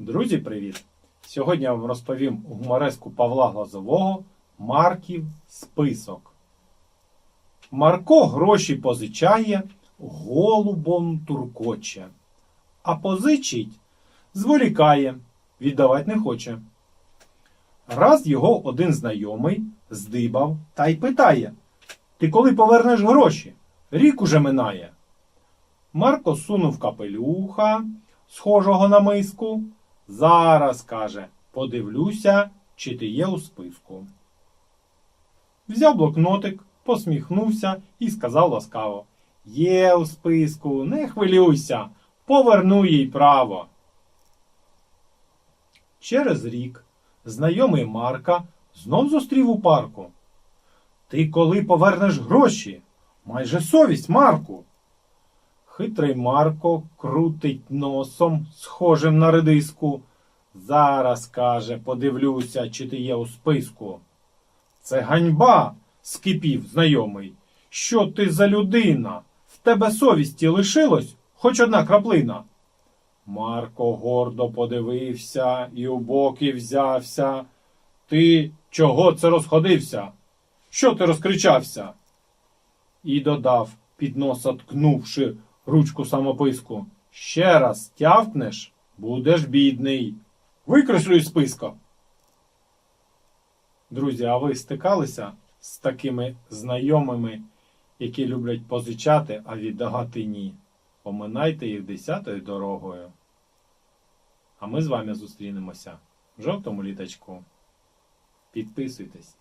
Друзі, привіт! Сьогодні я вам розповім гумореску Павла Глазового Марків список. Марко гроші позичає, голубом туркоче, а позичить зволікає, віддавать не хоче. Раз його один знайомий здибав та й питає: Ти коли повернеш гроші? Рік уже минає. Марко сунув капелюха, схожого на миску. Зараз, каже, подивлюся, чи ти є у списку. Взяв блокнотик, посміхнувся і сказав ласкаво: Є у списку, не хвилюйся, поверну їй право. Через рік знайомий Марка знов зустрів у парку. Ти коли повернеш гроші? Майже совість, Марку. Хитрий Марко крутить носом, схожим на редиску. Зараз, каже, подивлюся, чи ти є у списку. Це ганьба, скипів знайомий. Що ти за людина? В тебе совісті лишилось хоч одна краплина. Марко гордо подивився і у боки взявся. Ти чого це розходився? Що ти розкричався? І додав, під носа ткнувши ручку самописку. Ще раз тявкнеш, будеш бідний. Викреслю із списка. Друзі, а ви стикалися з такими знайомими, які люблять позичати, а віддавати ні? Поминайте їх десятою дорогою. А ми з вами зустрінемося в жовтому літачку. Підписуйтесь.